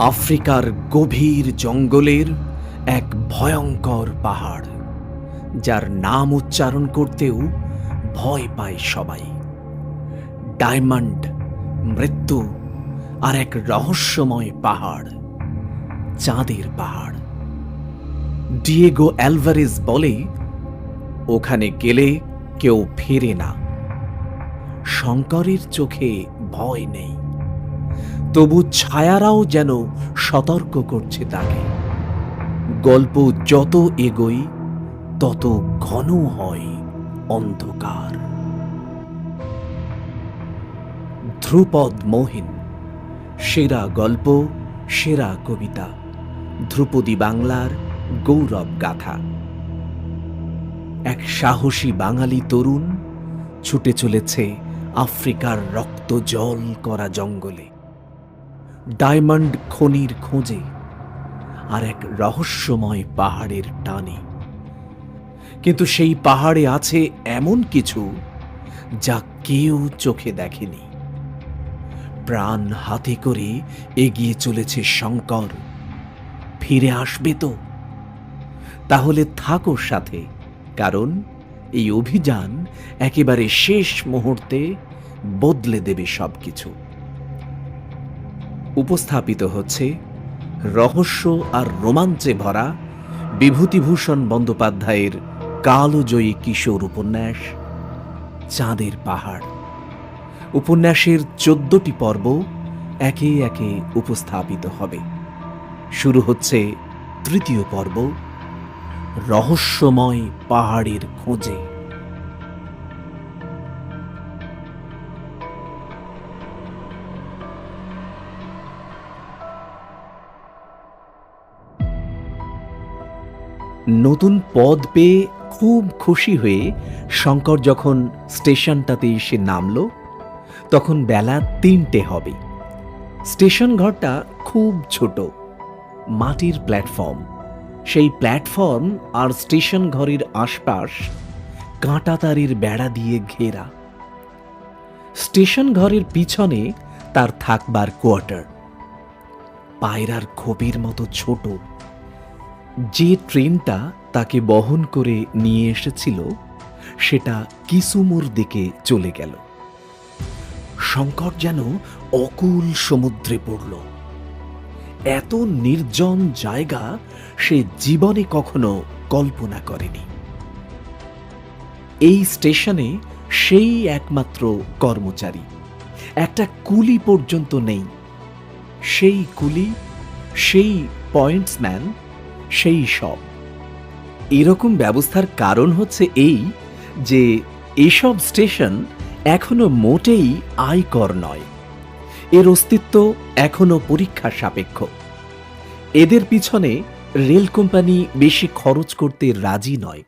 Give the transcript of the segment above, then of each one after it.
আফ্রিকার গভীর জঙ্গলের এক ভয়ঙ্কর পাহাড়, যার নাম উচ্চারণ করতেও ভয় পায় সবাই। ডায়মন্ড, মৃত্যু আর এক রহস্যময় পাহাড়, চাঁদের পাহাড়। ডিয়েগো অ্যালভারেজ বলে, ওখানে গেলে কেউ ফেরে না। শঙ্করের চোখে ভয় নেই। তবু ছায়ারাও যেন সতর্ক করছে তাকে। গল্প যত এগোই, তত ঘন হয় অন্ধকার। ধ্রুপদ মোহিন, সেরা গল্প, সেরা কবিতা, ধ্রুপদী বাংলার গৌরব গাথা। এক সাহসী বাঙালি তরুণ ছুটে চলেছে আফ্রিকার রক্ত জল করা জঙ্গলে। ডায়মন্ড খনির খোঁজে আর এক রহস্যময় পাহাড়ের টানে। কিন্তু সেই পাহাড়ে আছে এমন কিছু যা কেউ চোখে দেখেনি। প্রাণ হাতে করে এগিয়ে চলেছে শঙ্কর। ফিরে আসবে তো। তাহলে থাকো সাথে, কারণ এই অভিযান একেবারে শেষ মুহূর্তে বদলে দেবে সবকিছু। উপস্থাপিত হচ্ছে রহস্য আর রোমাঞ্চে ভরা বিভূতিভূষণ বন্দ্যোপাধ্যায়ের কালজয়ী কিশোর উপন্যাস, চাঁদের পাহাড়। উপন্যাসের চোদ্দটি পর্ব একে একে উপস্থাপিত হবে। শুরু হচ্ছে তৃতীয় পর্ব, রহস্যময় পাহাড়ের খোঁজে। নতুন পদ পেয়ে খুব খুশি হয়ে শঙ্কর যখন স্টেশনটাতে এসে নামল, তখন বেলা তিনটে হবে। স্টেশন ঘরটা খুব ছোট, মাটির প্ল্যাটফর্ম। সেই প্ল্যাটফর্ম আর স্টেশন ঘরের আশপাশ কাঁটাতারের বেড়া দিয়ে ঘেরা। স্টেশন ঘরের পিছনে তার থাকবার কোয়ার্টার। পায়রার খোপের মতো ছোট। যে ট্রেনটা তাকে বহন করে নিয়ে এসেছিল, সেটা কিসুমুর দিকে চলে গেল। শঙ্কর যেন অকুল সমুদ্রে পড়ল। এত নির্জন জায়গা সে জীবনে কখনো কল্পনা করেনি। এই স্টেশনে সেই একমাত্র কর্মচারী, একটা কুলি পর্যন্ত নেই। সেই কুলি, সেই পয়েন্টসম্যান সেই সব। এরকম ব্যবস্থার কারণ হচ্ছে এই যে এসব স্টেশন এখনও মোটেই আয়কর নয়। এর অস্তিত্ব এখনও পরীক্ষা সাপেক্ষ। এদের পিছনে রেল কোম্পানি বেশি খরচ করতে রাজি নয়।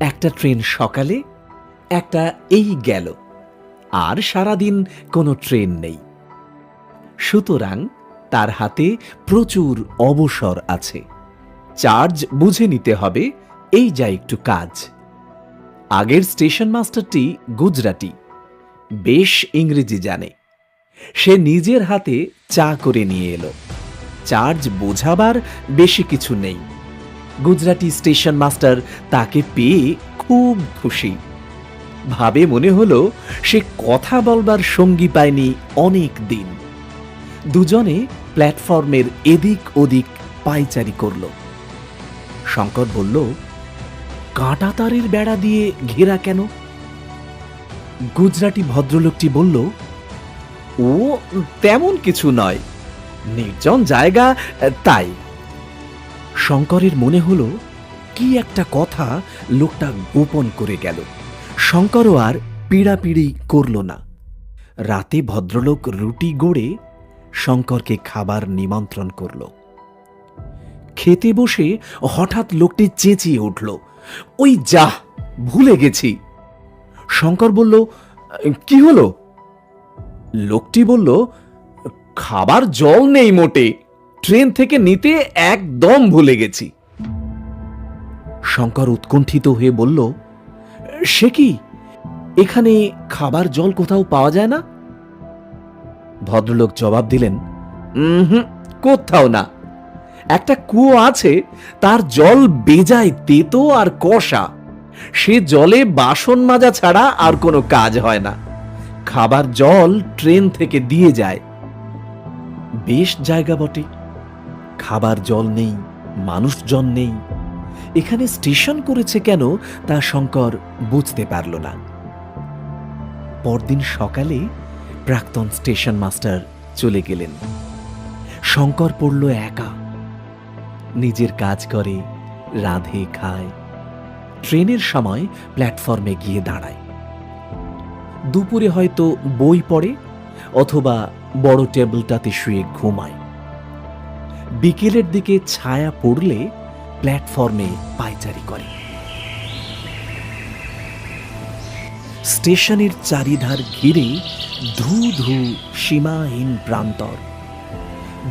একটা ট্রেন সকালে, একটা এই গেল। আর সারাদিন কোনো ট্রেন নেই। সুতরাং তার হাতে প্রচুর অবসর আছে। চার্জ বুঝে নিতে হবে, এই যা একটু কাজ। আগের স্টেশন মাস্টারটি গুজরাটি, বেশ ইংরেজি জানে। সে নিজের হাতে চা করে নিয়ে এলো। চার্জ বোঝাবার বেশি কিছু নেই। গুজরাটি স্টেশন মাস্টার তাকে পেয়ে খুব খুশি। ভাবে মনে হলো, সে কথা বলবার সঙ্গী পায়নি অনেক দিন। দুজনে প্ল্যাটফর্মের এদিক ওদিক পাইচারি করল। শঙ্কর বলল, কাঁটা তারের বেড়া দিয়ে ঘেরা কেন? গুজরাটি ভদ্রলোকটি বলল, ও, তেমন কিছু নয়। নির্জন জায়গা, তাই। শঙ্করের মনে হলো, কি একটা কথা লোকটা গোপন করে গেল। শঙ্করও আর পিড়াপিড়ি করল না। রাতে ভদ্রলোক রুটি গড়ে শঙ্করকে খাবার নিমন্ত্রণ করল। খেতে বসে হঠাৎ লোকটি চেঁচিয়ে উঠল, ওই যা, ভুলে গেছি। শঙ্কর বলল, কি হলো? লোকটি বলল, খাবার জল নেই মোটে, ট্রেন থেকে নিতে একদম ভুলে গেছি। শঙ্কর উৎকণ্ঠিত হয়ে বলল, সে কি? এখানে খাবার জল কোথাও পাওয়া যায় না? ভদ্রলোক জবাব দিলেন হুম কোথাও না। একটা কুয়ো আছে, তার জল বেজায় তেতো আর কষা। সে জলে বাসন মাজা ছাড়া আর কোনো কাজ হয় না। খাবার জল ট্রেন থেকে দিয়ে যায়। বেশ জায়গা বটে। খাবার জল নেই, মানুষজন নেই। এখানে স্টেশন করেছে কেন তা শঙ্কর বুঝতে পারল না। পরদিন সকালে প্রাক্তন স্টেশন মাস্টার চলে গেলেন। শঙ্কর পড়ল একা। নিজের কাজ করে, রাধে, খায়। ট্রেনের সময় প্ল্যাটফর্মে গিয়ে দাঁড়ায়। দুপুরে হয়তো বই পড়ে অথবা বড় টেবিলটাতে শুয়ে ঘুমায়। বিকেলের দিকে ছায়া পড়লে প্ল্যাটফর্মে পায়চারি করে। স্টেশনের চারিধার ঘিরে ধু ধু সীমাহীন প্রান্তর,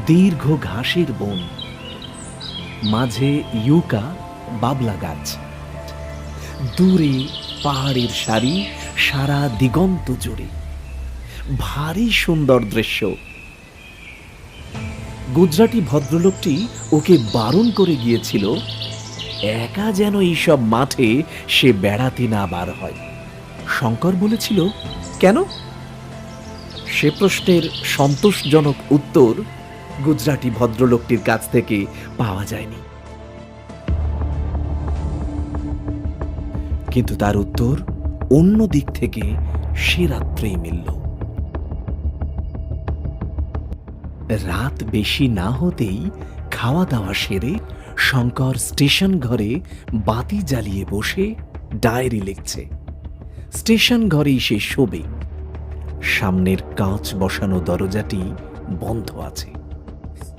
দীর্ঘ ঘাসের বন, মাঝে ইউকা বাবলা গাছ। দূরে পাহাড়ের সারি, সারা দিগন্ত জুড়ে, ভারী সুন্দর দৃশ্য। গুজরাটি ভদ্রলোকটি ওকে বারণ করে গিয়েছিল, একা যেন এইসব মাঠে সে বেড়াতে না বার হয়। শঙ্কর বলেছিল, কেন? সে প্রশ্নের সন্তোষজনক উত্তর গুজরাটি ভদ্রলোকটির কাছ থেকে পাওয়া যায়নি। কিন্তু তার উত্তর অন্য দিক থেকে সে রাত্রেই মিলল। রাত বেশি না হতেই খাওয়া দাওয়া সেরে শঙ্কর স্টেশন ঘরে বাতি জ্বালিয়ে বসে ডায়েরি লিখছে। স্টেশন ঘরেই সে শোবে। সামনের কাঁচ বসানো দরজাটি বন্ধ আছে।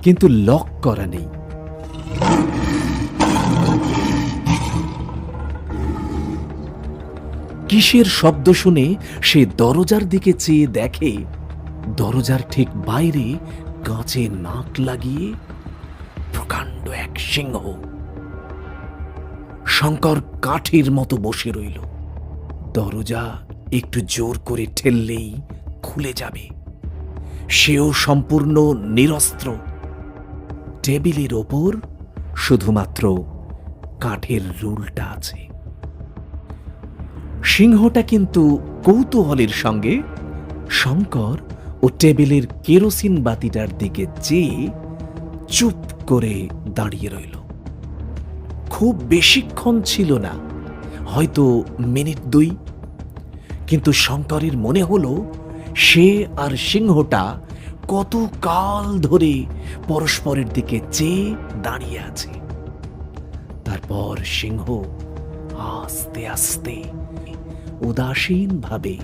কিন্তু লক করা নেই। কিসের শব্দ শুনে সে দরজার দিকে চেয়ে দেখে, দরজার ঠিক বাইরে কাঁচে নাক লাগিয়ে প্রকাণ্ড এক সিংহ শঙ্কর কাঠের মতো বসে রইল। দরজা একটু জোর করে ঠেললেই খুলে যাবে। সেও সম্পূর্ণ নিরস্ত্র। টেবিলের ওপর শুধুমাত্র কাঠের রুলটা আছে। সিংহটা কিন্তু কৌতূহলের সঙ্গে শঙ্কর ও টেবিলের কেরোসিন বাতিটার দিকে চেয়ে চুপ করে দাঁড়িয়ে রইল। খুব বেশিক্ষণ ছিল না। হয়তো মিনিট দুই। কিন্তু শঙ্করের মনে হলো, সে আর সিংহটা কত কাল ধরে পরস্পরের দিকে চেয়ে দাঁড়িয়ে আছে। তারপর সিংহ আস্তে আস্তে উদাসীনভাবে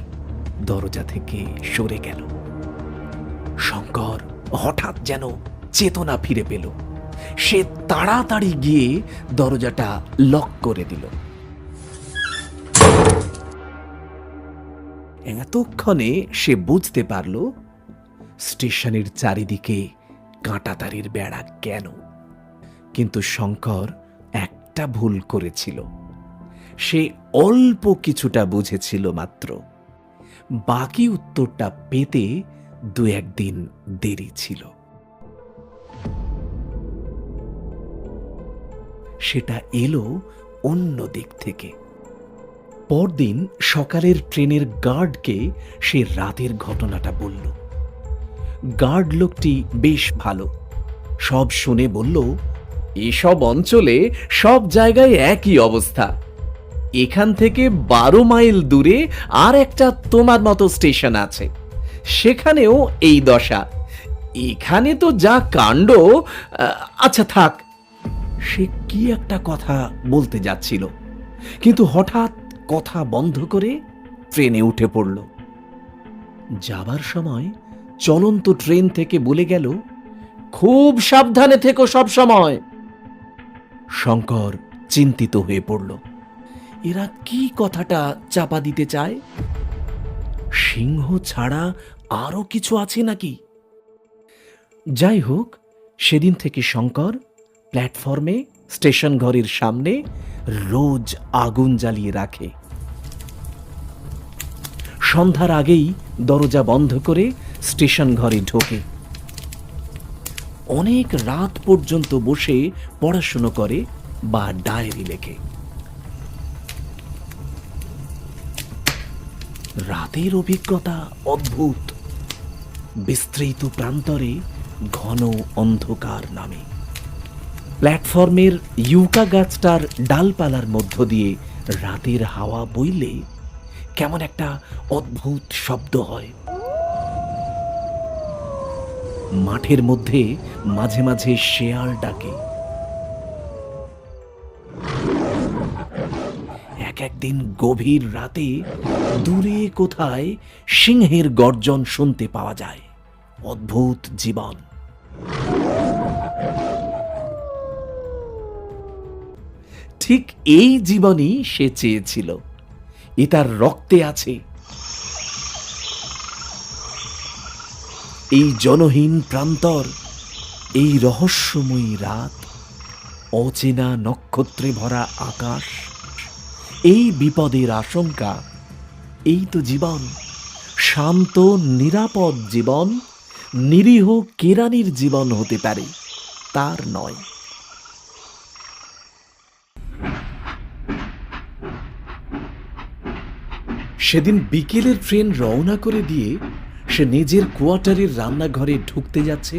দরজা থেকে সরে গেল। শঙ্কর হঠাৎ যেন চেতনা ফিরে পেল। সে তাড়াতাড়ি গিয়ে দরজাটা লক করে দিল। এতক্ষণে সে বুঝতে পারল স্টেশনের চারিদিকে কাঁটাতারির বেড়া কেন। কিন্তু শঙ্কর একটা ভুল করেছিল। সে অল্প কিছুটা বুঝেছিল মাত্র। বাকি উত্তরটা পেতে দু একদিন দেরি ছিল। সেটা এলো অন্য দিক থেকে। পরদিন সকালের ট্রেনের গার্ডকে সে রাতের ঘটনাটা বলল। গার্ড লোকটি বেশ ভালো। সব শুনে বলল, এসব অঞ্চলে সব জায়গায় একই অবস্থা। এখান থেকে বারো মাইল দূরে আর একটা তোমার মতো স্টেশন আছে। সেখানেও এই দশা। এখানে তো যা কাণ্ড আচ্ছা থাক। সে কি একটা কথা বলতে যাচ্ছিল। কিন্তু হঠাৎ কথা বন্ধ করে ট্রেনে উঠে পড়ল। যাবার সময় চলন্ত ট্রেন থেকে বলে গেল, খুব সাবধানে থেকো সব সময়। শঙ্কর চিন্তিত হয়ে পড়ল, এরা কি কথাটা চাপা দিতে চায়? সিংহ ছাড়া আরও কিছু আছে নাকি? যাই হোক, সেদিন থেকে শঙ্কর প্ল্যাটফর্মে স্টেশন ঘরের সামনে রোজ আগুন জ্বালিয়ে রাখে। সন্ধ্যার আগেই দরজা বন্ধ করে স্টেশন ঘরে ঢোকে। অনেক রাত পর্যন্ত বসে পড়াশুনো করে বা ডায়েরি লেখে। রাতের অভিজ্ঞতা অদ্ভুত। বিস্তৃত প্রান্তরে ঘন অন্ধকার নামে। প্ল্যাটফর্মের ইউকা গাছটার ডালপালার মধ্য দিয়ে রাতের হাওয়া বইলে কেমন একটা অদ্ভুত শব্দ হয়। মাঠের মধ্যে মাঝে মাঝে শেয়াল ডাকে। এক একদিন গভীর রাতে দূরে কোথায় সিংহের গর্জন শুনতে পাওয়া যায়। অদ্ভুত জীবন। ঠিক এই জীবনই সে চেয়েছিল। এ তার রক্তে আছে। এই জনহীন প্রান্তর, এই রহস্যময়ী রাত, অচেনা নক্ষত্রে ভরা আকাশ, এই বিপদের আশঙ্কা, এই তো জীবন, শান্ত, নিরাপদ জীবন, নিরীহ কেরানির জীবন হতে পারে, তার নয়। সেদিন বিকেলের ট্রেন রওনা করে দিয়ে সে নিজের কোয়ার্টারের রান্নাঘরে ঢুকতে যাচ্ছে।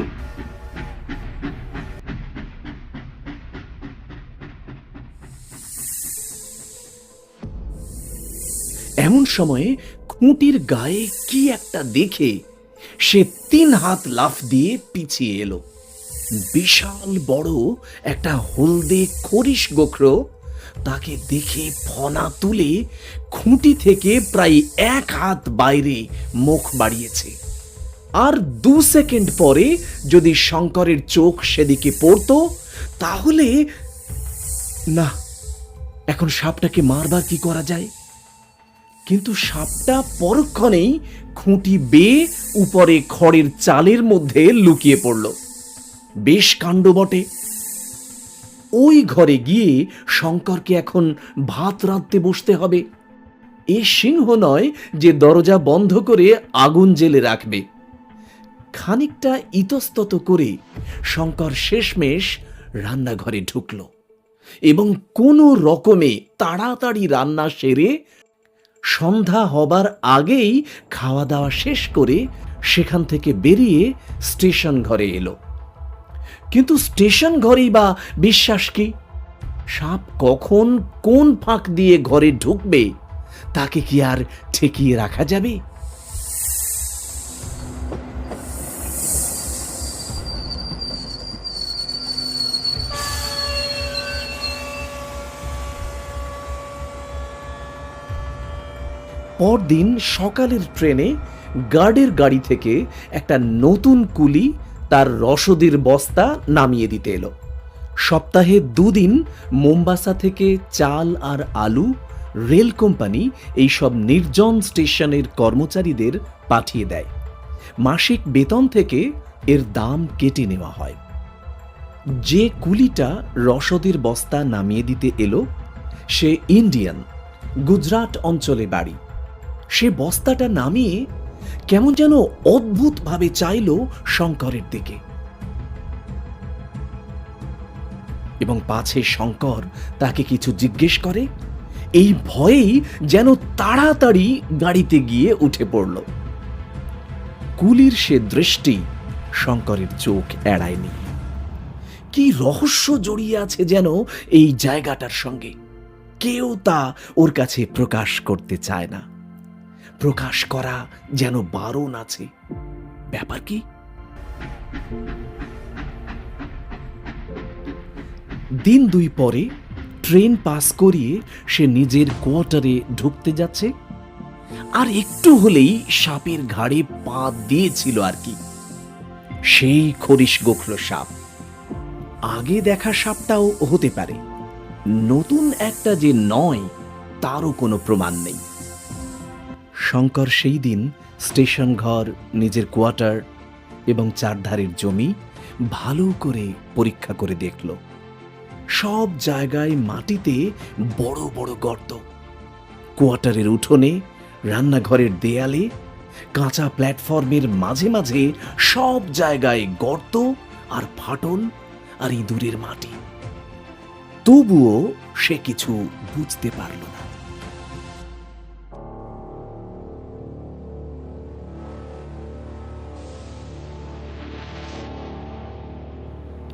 এমন সময়ে খুঁটির গায়ে কি একটা দেখে সে তিন হাত লাফ দিয়ে পিছিয়ে এলো। বিশাল বড় একটা হলদে খরিস গোখরো তাকে দেখে ফনা তুলে খুঁটি থেকে প্রায় এক হাত বাইরে মুখ বাড়িয়েছে। আর দু সেকেন্ড পরে যদি শঙ্করের চোখ সেদিকে পড়তো, তাহলে না, এখন সাপটাকে মারবার কি করা যায়? কিন্তু সাপটা পরক্ষণেই খুঁটি বেয়ে উপরে খড়ের চালের মধ্যে লুকিয়ে পড়ল। বেশ কাণ্ড বটে ওই ঘরে গিয়ে শঙ্করকে এখন ভাত রাঁধতে বসতে হবে। এ সিংহ নয় যে দরজা বন্ধ করে আগুন জেলে রাখবে। খানিকটা ইতস্তত করে শঙ্কর শেষমেশ রান্নাঘরে ঢুকল এবং কোনো রকমে তাড়াতাড়ি রান্না সেরে সন্ধ্যা হবার আগেই খাওয়া দাওয়া শেষ করে সেখান থেকে বেরিয়ে স্টেশন ঘরে এলো। কিন্তু স্টেশন ঘরেই বা বিশ্বাস কি? সাপ কখন কোন ফাঁক দিয়ে ঘরে ঢুকবে, তাকে কি আর ঠেকিয়ে রাখা যাবে? পরদিন সকালের ট্রেনে গার্ডের গাড়ি থেকে একটা নতুন কুলি তার রসদের বস্তা নামিয়ে দিতে এলো। সপ্তাহে দুদিন মোম্বাসা থেকে চাল আর আলু, রেল কোম্পানি এইসব নির্জন স্টেশনের কর্মচারীদের পাঠিয়ে দেয়। মাসিক বেতন থেকে এর দাম কেটে নেওয়া হয়। যে কুলিটা রসদের বস্তা নামিয়ে দিতে এলো, সে ইন্ডিয়ান, গুজরাট অঞ্চলে বাড়ি। সে বস্তাটা নামিয়ে কেমন যেন অদ্ভুতভাবে চাইল শঙ্করের দিকে। এবং পাছে শঙ্কর তাকে কিছু জিজ্ঞেস করে, এই ভয়েই যেন তাড়াতাড়ি গাড়িতে গিয়ে উঠে পড়ল। কুলির সে দৃষ্টি শঙ্করের চোখ এড়ায়নি। কি রহস্য জড়িয়ে আছে যেন এই জায়গাটার সঙ্গে? কেউ তা ওর কাছে প্রকাশ করতে চায় না। প্রকাশ করা যেন বারণ আছে। ব্যাপার কি? দিন দুই পরে ট্রেন পাস করিয়ে সে নিজের কোয়ার্টারে ঢুকতে যাচ্ছে। আর একটু হলেই সাপের ঘাড়ে পা দিয়েছিল আর কি। সেই খরিস গোখল সাপ। আগে দেখা সাপটাও হতে পারে। নতুন একটা যে নয়, তারও কোনো প্রমাণ নেই। শঙ্কর সেই দিন স্টেশন ঘর, নিজের কোয়ার্টার এবং চারধারের জমি ভালো করে পরীক্ষা করে দেখল। সব জায়গায় মাটিতে বড় বড় গর্ত। কোয়ার্টারের উঠোনে, রান্নাঘরের দেয়ালে, কাঁচা প্ল্যাটফর্মের মাঝে মাঝে সব জায়গায় গর্ত আর ফাটল আর ইঁদুরের মাটি। তবুও সে কিছু বুঝতে পারল না।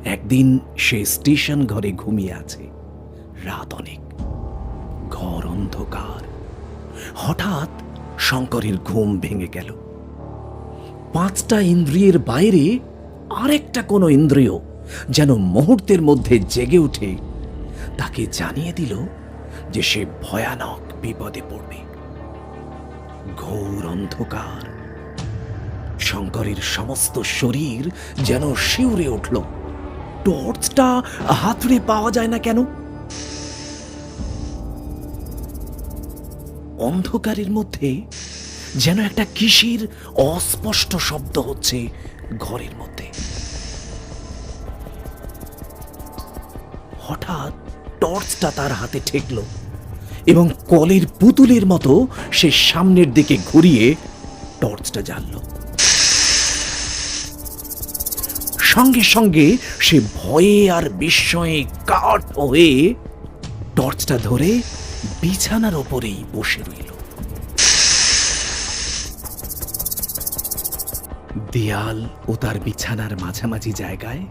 একদিন সে স্টেশন ঘরে ঘুমিয়ে আছে। রাত অনেক। ঘর অন্ধকার। হঠাৎ শঙ্করের ঘুম ভেঙে গেল। পাঁচটা ইন্দ্রিয়ের বাইরে আরেকটা কোনো ইন্দ্রিয় যেন মুহূর্তের মধ্যে জেগে উঠে, তাকে জানিয়ে দিল যে সে ভয়ানক বিপদে পড়বে। ঘোর অন্ধকার। শঙ্করের সমস্ত শরীর যেন শিউরে উঠল। টর্চটা হাতড়ে পাওয়া যায় না কেন? অন্ধকারের মধ্যে যেন একটা কিসির অস্পষ্ট শব্দ হচ্ছে ঘরের মধ্যে। হঠাৎ টর্চটা তার হাতে ঠেকল এবং কলের পুতুলের মতো সে সামনের দিকে ঘুরিয়ে টর্চটা জ্বালল। সঙ্গে সঙ্গে সে ভয়ে আর বিস্ময়ে কাঠ হয়ে টর্চটা ধরে বিছানার ওপরেই বসে রইল। দেয়াল ও তার বিছানার মাঝামাঝি জায়গায়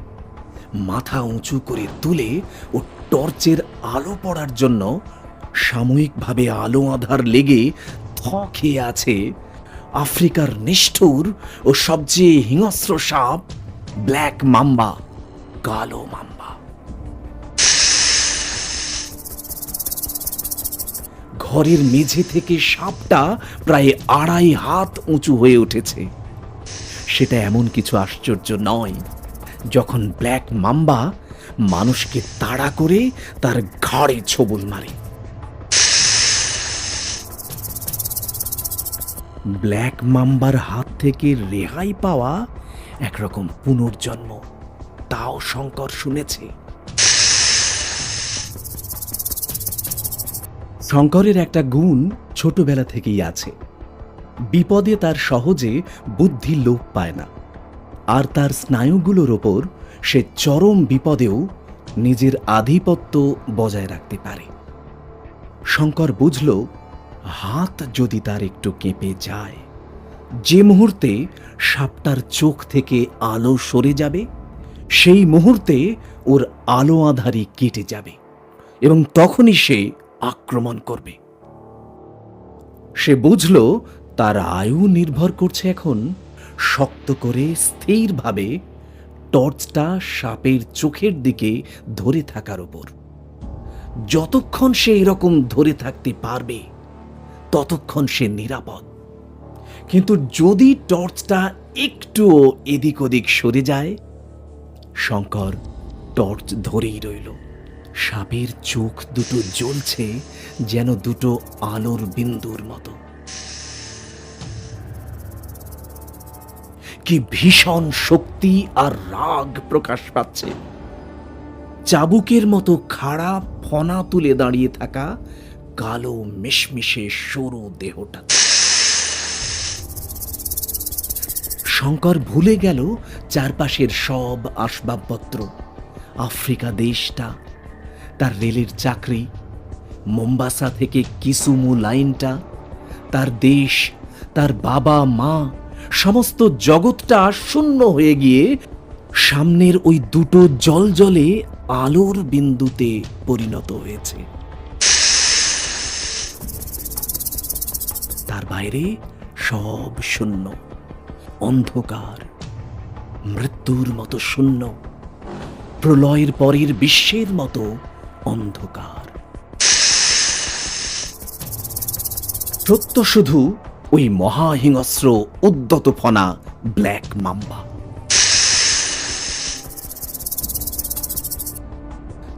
মাথা উঁচু করে তুলে ও টর্চের আলো পড়ার জন্য সাময়িকভাবে আলো আধার লেগে থ খেয়ে আছে আফ্রিকার নিষ্ঠুর ও সবচেয়ে হিংস্র সাপ ব্ল্যাক মাম্বা কালো মাম্বা ঘরের মেঝে থেকে সাপটা প্রায় আড়াই হাত উঁচু হয়ে উঠেছে। সেটা এমন কিছু আশ্চর্য নয়। যখন ব্ল্যাক মাম্বা মানুষকে তাড়া করে তার ঘাড়ে ছবল মারে। ব্ল্যাক মাম্বার হাত থেকে রেহাই পাওয়া একরকম পুনর্জন্ম। তাও শঙ্কর শুনেছে। শঙ্করের একটা গুণ ছোটবেলা থেকেই আছে। বিপদে তার সহজে বুদ্ধি লোপ পায় না। আর তার স্নায়ুগুলোর ওপর সে চরম বিপদেও নিজের আধিপত্য বজায় রাখতে পারে। শঙ্কর বুঝল, হাত যদি তার একটু কেঁপে যায় যে মুহূর্তে সাপটার চোখ থেকে আলো সরে যাবে, সেই মুহূর্তে ওর আলো আধারি কেটে যাবে এবং তখনই সে আক্রমণ করবে। সে বুঝল তার আয়ু নির্ভর করছে এখন শক্ত করে স্থিরভাবে টর্চটা সাপের চোখের দিকে ধরে থাকার ওপর যতক্ষণ সে এরকম ধরে থাকতে পারবে, ততক্ষণ সে নিরাপদ। কিন্তু যদি টর্চটা একটুও এদিক ওদিক সরে যায়, শঙ্কর টর্চ ধরেই রইল। সাপের চোখ দুটো জ্বলছে যেন দুটো আলোর বিন্দুর মতো। কি ভীষণ শক্তি আর রাগ প্রকাশ পাচ্ছে। চাবুকের মতো খাড়া ফনা তুলে দাঁড়িয়ে থাকা কালো মিশমিশে সরু দেহটা। শঙ্কর ভুলে গেল চারপাশের সব আসবাবপত্র। আফ্রিকা দেশটা, তার রেলের চাকরি, মোম্বাসা থেকে কিসুমু লাইনটা, তার দেশ, তার বাবা, মা, সমস্ত জগৎটা শূন্য হয়ে গিয়ে সামনের ওই দুটো জল জলে আলোর বিন্দুতে পরিণত হয়েছে। তার বাইরে সব শূন্য। অন্ধকার। মৃত্যুর মতো শূন্য, প্রলয়ের পরের বিশ্বের মতো অন্ধকার। সত্য শুধু ওই মহাহিংস্র উদ্যত ফনা ব্ল্যাক মাম্বা।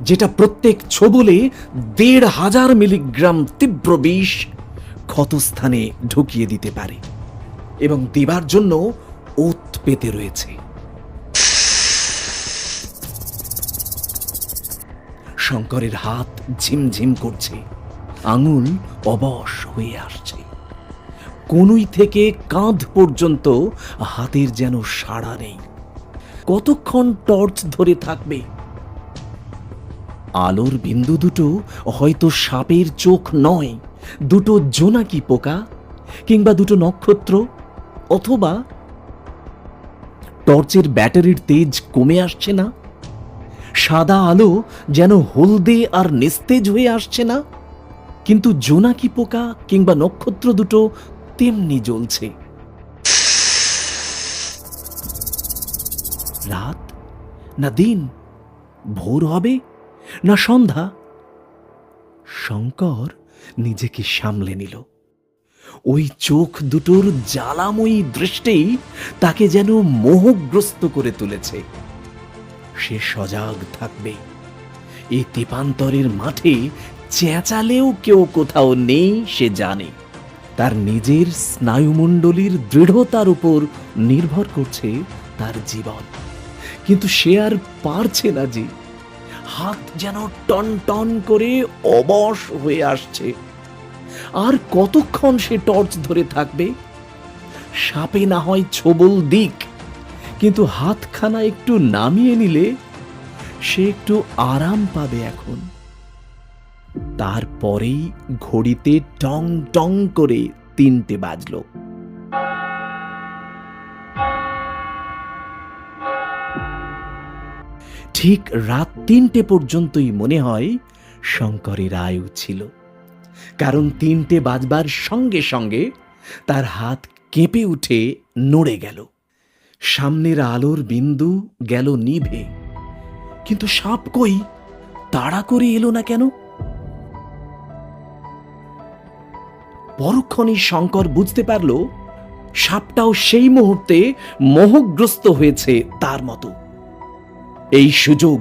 যেটা প্রত্যেক ছবলে দেড় হাজার মিলিগ্রাম তীব্র বিষ ক্ষতস্থানে ঢুকিয়ে দিতে পারে। এবং দেবার জন্য ওত পেতে রয়েছে। শঙ্করের হাত ঝিমঝিম করছে। আঙুল অবশ হয়ে আসছে। কনুই থেকে কাঁধ পর্যন্ত হাতের যেন সাড়া নেই। কতক্ষণ টর্চ ধরে থাকবে? আলোর বিন্দু দুটো হয়তো সাপের চোখ নয়, দুটো জোনাকি পোকা কিংবা দুটো নক্ষত্র অথবা টর্চের ব্যাটারির তেজ কমে আসছে না? সাদা আলো যেন হলদে আর নিস্তেজ হয়ে আসছে না? কিন্তু জোনাকি পোকা কিংবা নক্ষত্র দুটো তেমনি জ্বলছে। রাত? না দিন? ভোর হবে? না সন্ধ্যা? শঙ্কর নিজেকে সামলে নিল। ওই চোখ দুটোর জ্বালাময়ী দৃষ্টি তাকে যেন মোহগ্রস্ত করে তুলেছে। সে সজাগ থাকবে। এই তেপান্তরের মাঠে চেঁচালেও কেউ কোথাও নেই, সে জানে। তার নিজের স্নায়ুমণ্ডলীর দৃঢ়তার উপর নির্ভর করছে তার জীবন। কিন্তু সে আর পারছে না যে। হাত যেন টন টন করে অবশ হয়ে আসছে। আর কতক্ষণ সে টর্চ ধরে থাকবে? সাপে না হয় ছবল দিক, কিন্তু হাতখানা একটু নামিয়ে নিলে সে একটু আরাম পাবে এখন। তারপরেই ঘড়িতে টং টং করে তিনটে বাজলো। ঠিক রাত তিনটে পর্যন্তই মনে হয় শঙ্করের আয়ু ছিল। কারণ তিনটে বাজবার সঙ্গে সঙ্গে তার হাত কেঁপে উঠে নড়ে গেল। সামনের আলোর বিন্দু গেল নিভে। কিন্তু সাপ কই? তাড়া করে এলো না কেন? পরক্ষণেই শঙ্কর বুঝতে পারল, সাপটাও সেই মুহূর্তে মোহগ্রস্ত হয়েছে তার মতো। এই সুযোগ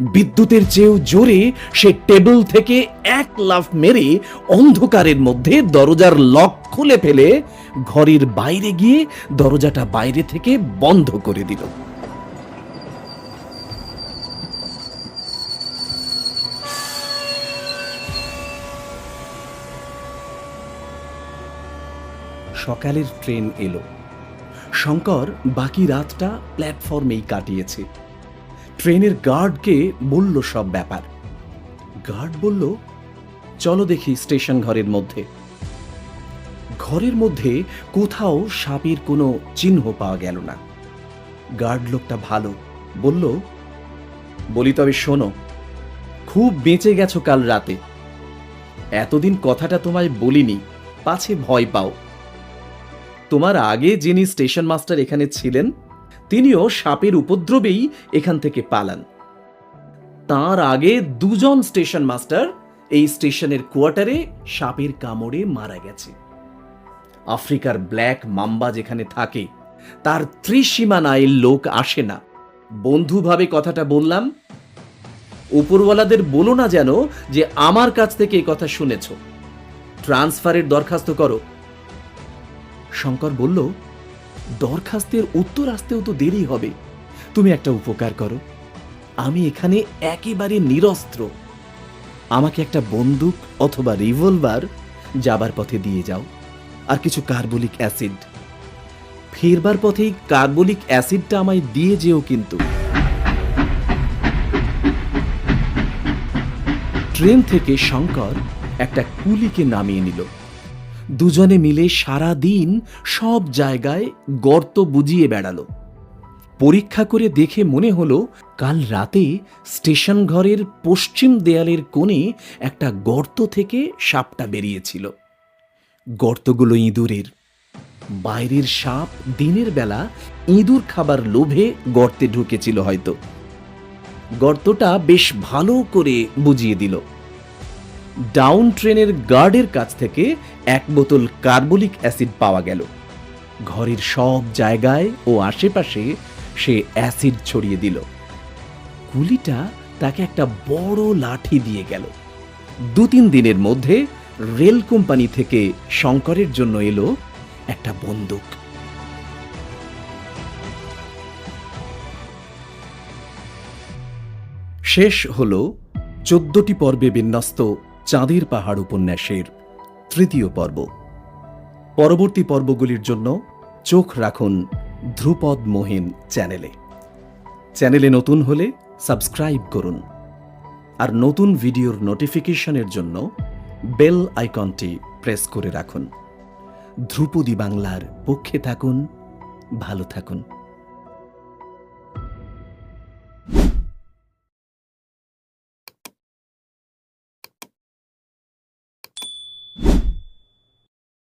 বিদ্যুতের চেয়েও জোরে সে টেবিল থেকে এক লাফ মেরে অন্ধকারের মধ্যে দরজার লক খুলে ফেলে ঘরের বাইরে গিয়ে দরজাটা বাইরে থেকে বন্ধ করে দিল। সকালের ট্রেন এলো। শঙ্কর বাকি রাতটা প্ল্যাটফর্মেই কাটিয়েছে। ট্রেনের গার্ডকে বলল সব ব্যাপার। গার্ড বলল, চলো দেখি স্টেশন ঘরের মধ্যে। ঘরের মধ্যে কোথাও সাপের কোনো চিহ্ন পাওয়া গেল না। গার্ড লোকটা ভালো, বলল, বলি তবে শোনো, খুব বেঁচে গেছো কাল রাতে। এতদিন কথাটা তোমায় বলিনি, পাছে ভয় পাও। তোমার আগে যিনি স্টেশন মাস্টার এখানে ছিলেন তিনিও সাপের উপদ্রবেই এখান থেকে পালান। তার আগে দুজন স্টেশন মাস্টার এই স্টেশনের কোয়ার্টারে সাপের কামড়ে মারা গেছে। আফ্রিকার ব্ল্যাক মাম্বা যেখানে থাকে, তার ত্রিসীমানায় লোক আসে না। বন্ধুভাবে কথাটা বললাম, উপরওয়ালাদের বলো না যেন যে আমার কাছ থেকে এই কথা শুনেছ। ট্রান্সফারের দরখাস্ত করো। শঙ্কর বলল দরখাস্তের উত্তর আসতেও তো দেরি হবে। তুমি একটা উপকার করো। আমি এখানে একেবারে নিরস্ত্র। আমাকে একটা বন্দুক অথবা রিভলভার যাবার পথে দিয়ে যাও আর কিছু কার্বলিক অ্যাসিড। ফেরবার পথেই কার্বলিক অ্যাসিডটা আমায় দিয়ে যেও কিন্তু। ট্রেন থেকে শঙ্কর একটা কুলিকে নামিয়ে নিল। দুজনে মিলে সারা দিন সব জায়গায় গর্ত বুঝিয়ে বেড়ালো। পরীক্ষা করে দেখে মনে হলো, কাল রাতে স্টেশন ঘরের পশ্চিম দেয়ালের কোণে একটা গর্ত থেকে সাপটা বেরিয়েছিল। গর্তগুলো ইঁদুরের। বাইরের সাপ দিনের বেলা ইঁদুর খাবার লোভে গর্তে ঢুকেছিল হয়তো। গর্তটা বেশ ভালো করে বুঝিয়ে দিল। ডাউন ট্রেনের গার্ডের কাছ থেকে এক বোতল কার্বলিক অ্যাসিড পাওয়া গেল। ঘরের সব জায়গায় ও আশেপাশে সে অ্যাসিড ছড়িয়ে দিল। কুলিটা তাকে একটা বড় লাঠি দিয়ে গেল। দু তিন দিনের মধ্যে রেল কোম্পানি থেকে শঙ্করের জন্য এলো একটা বন্দুক। শেষ হল চোদ্দটি পর্বে বিন্যস্ত চাঁদের পাহাড় উপন্যাসের তৃতীয় পর্ব। পরবর্তী পর্বগুলির জন্য চোখ রাখুন ধ্রুপদ মোহিন চ্যানেলে। চ্যানেলে নতুন হলে সাবস্ক্রাইব করুন। আর নতুন ভিডিওর নোটিফিকেশনের জন্য বেল আইকনটি প্রেস করে রাখুন। ধ্রুপদী বাংলার পক্ষে থাকুন, ভালো থাকুন।